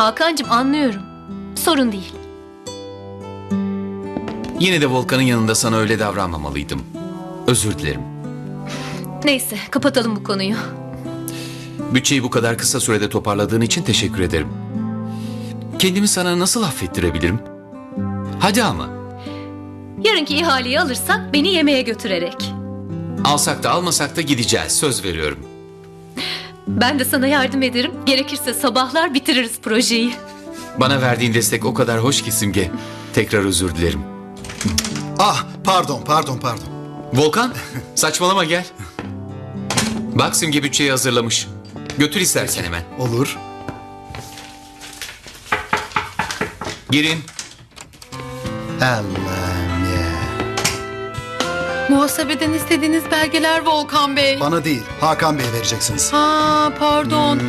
Hakan'cığım anlıyorum. Sorun değil. Yine de Volkan'ın yanında sana öyle davranmamalıydım. Özür dilerim. Neyse kapatalım bu konuyu. Bütçeyi bu kadar kısa sürede toparladığın için teşekkür ederim. Kendimi sana nasıl affettirebilirim? Hadi ama. Yarınki ihaleyi alırsak beni yemeğe götürerek. Alsak da almasak da gideceğiz. Söz veriyorum. Ben de sana yardım ederim. Gerekirse sabahlar bitiririz projeyi. Bana verdiğin destek o kadar hoş ki Simge. Tekrar özür dilerim. Ah pardon pardon pardon. Volkan, saçmalama gel. Bak Simge bütçeyi hazırlamış. Götür istersen hemen. Olur. Girin. Allah'ım ya. Muhasebeden istediğiniz belgeler Volkan Bey. Bana değil Hakan Bey'e vereceksiniz. Ha pardon.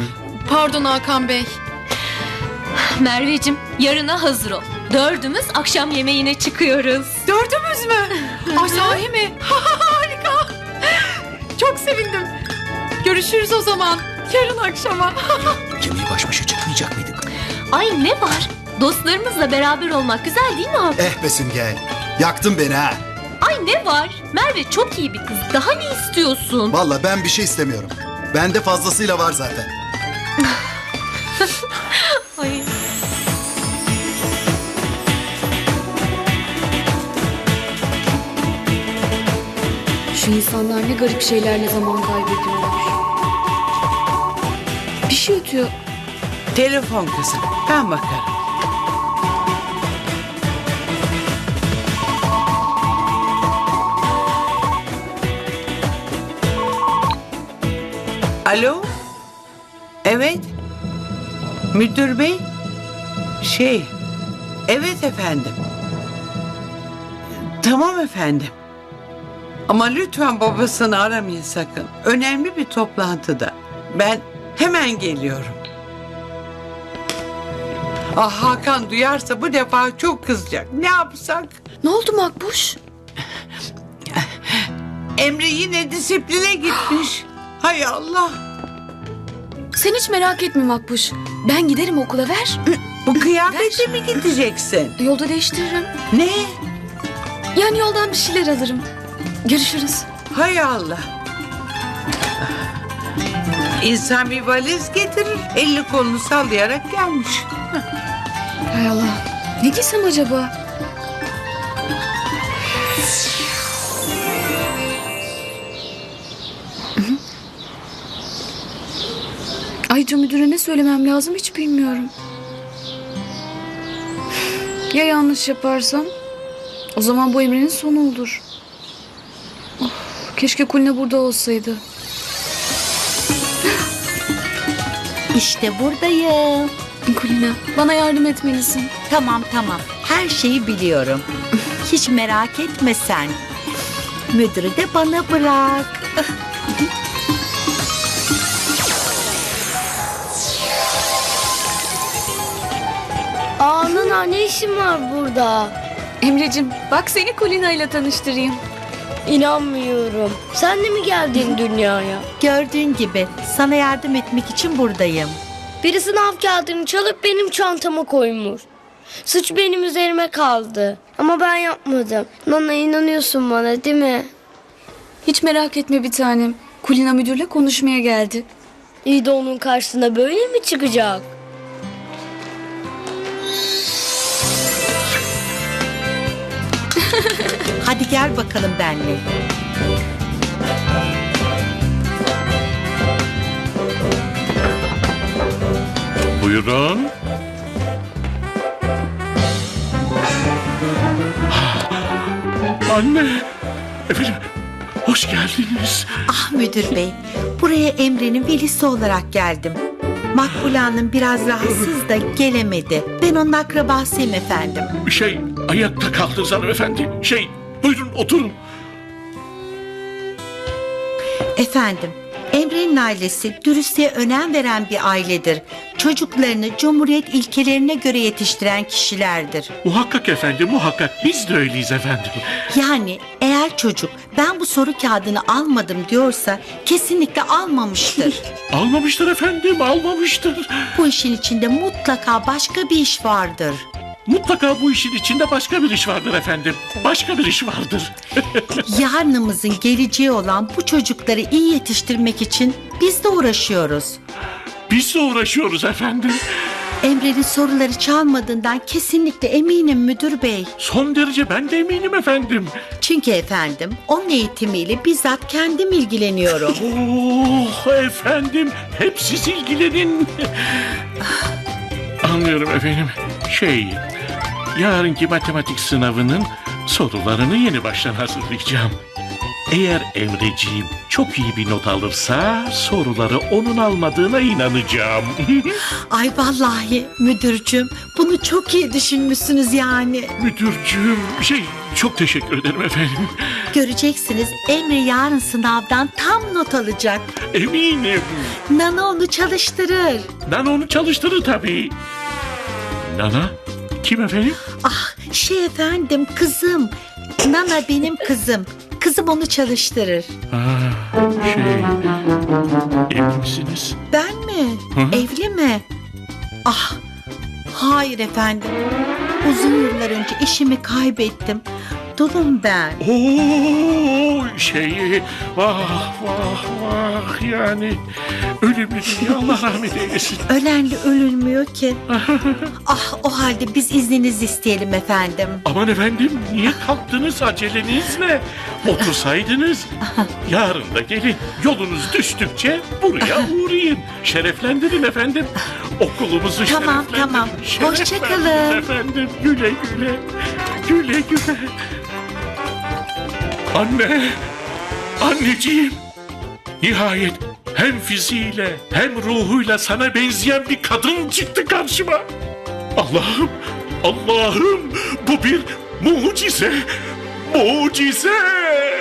Pardon Hakan Bey. Merveciğim yarına hazır ol. Dördümüz akşam yemeğine çıkıyoruz. Dördümüz mü? Ay sahi mi? Harika. Çok sevindim. Görüşürüz o zaman. Yarın akşama. Yemeği baş başa çıkmayacak mıydık? Ay ne var? Dostlarımızla beraber olmak güzel değil mi abi? Eh be Simge. Yaktın beni ha. Ay ne var? Merve çok iyi bir kız. Daha ne istiyorsun? Valla ben bir şey istemiyorum. Bende fazlasıyla var zaten. Ay. Şu insanlar ne garip şeylerle zaman kaybediyorlar. Bir şey ötüyor. Telefon kızım. Ben bakarım. Alo? Evet. Müdür bey? Şey. Evet efendim. Tamam efendim. Ama lütfen babasını aramayın sakın. Önemli bir toplantıda. Ben hemen geliyorum. Ah Hakan duyarsa bu defa çok kızacak. Ne yapsak? Ne oldu Makbuş? Emre yine disipline gitmiş. Hay Allah. Sen hiç merak etme Makbuş. Ben giderim okula ver. Bu kıyafetle mi gideceksin? Yolda değiştiririm. Ne? Yani yoldan bir şeyler alırım. Görüşürüz. Hay Allah. İnsan bir valiz getirir. Elini kolunu sallayarak gelmiş. Hay Allah. Ne giysem acaba? Ayrıca müdüre ne söylemem lazım hiç bilmiyorum. Ya yanlış yaparsam? O zaman bu emrenin sonu olur. Of, keşke Kulina burada olsaydı. İşte buradayım. Kulina bana yardım etmelisin. Tamam tamam. Her şeyi biliyorum. Hiç merak etme sen. Müdürü de bana bırak. Aa ne işin var burada? Emrecim bak seni Kulina ile tanıştırayım. İnanmıyorum. Sen de mi geldin dünyaya? Gördüğün gibi sana yardım etmek için buradayım. Biri sınav kağıdını çalıp benim çantama koymuş. Suç benim üzerime kaldı. Ama ben yapmadım. Nana inanıyorsun bana değil mi? Hiç merak etme bir tanem. Kulina müdürle konuşmaya geldi. İyi de onun karşısına böyle mi çıkacak? Hadi gel bakalım benle. Buyurun. Anne. Efendim. Hoş geldiniz. Ah müdür bey. Buraya Emre'nin velisi olarak geldim. Makbule Hanım biraz rahatsız da gelemedi. Ben onun akrabasıyım efendim. Şey ayakta kaldınız hanımefendi. Şey buyurun oturun. Efendim, Emre'nin ailesi dürüstlüğe önem veren bir ailedir. Çocuklarını Cumhuriyet ilkelerine göre yetiştiren kişilerdir. Muhakkak efendim muhakkak. Biz de öyleyiz efendim. Yani eğer çocuk ben bu soru kağıdını almadım diyorsa kesinlikle almamıştır. Almamıştır efendim, almamıştır. bu işin içinde mutlaka başka bir iş vardır. Mutlaka bu işin içinde başka bir iş vardır efendim. Başka bir iş vardır. Yarınımızın geleceği olan bu çocukları iyi yetiştirmek için biz de uğraşıyoruz. Biz de uğraşıyoruz efendim. Emre'nin soruları çalmadığından kesinlikle eminim müdür bey. Son derece ben de eminim efendim. Çünkü efendim onun eğitimiyle bizzat kendim ilgileniyorum. Oh efendim, hep siz ilgilenin. Anlıyorum efendim. Şey, yarınki matematik sınavının sorularını yeni baştan hazırlayacağım. Eğer Emreciğim çok iyi bir not alırsa soruları onun almadığına inanacağım. Ay vallahi müdürcüm bunu çok iyi düşünmüşsünüz yani. Müdürcüğüm, şey çok teşekkür ederim efendim. Göreceksiniz Emre yarın sınavdan tam not alacak. Eminim. Nana onu çalıştırır. Nana onu çalıştırır tabii. Nana? Kim efendim? Ah şey efendim kızım. Nana benim kızım. Kızım onu çalıştırır. Ah, şey... Evli misiniz? Ben mi? Hı. Evli mi? Ah hayır efendim. Uzun yıllar önce işimi kaybettim. Dulum ben. Oo şey vah vah vah yani ölümlü dünya Allah rahmet eylesin. Ölenle ölünmüyor ki. ah o halde biz izninizi isteyelim efendim. Aman efendim niye kalktınız aceleniz ne? Otursaydınız yarın da gelin yolunuz düştükçe buraya uğrayın. Şereflendirin efendim. Okulumuzu Tamam, şereflendirin. tamam. Hoşça Şereflendirin kalın. Efendim güle güle. Güle güle. Anne. Anneciğim. Nihayet hem fiziğiyle hem ruhuyla sana benzeyen bir kadın çıktı karşıma. Allah'ım, Allah'ım bu bir mucize. Mucize.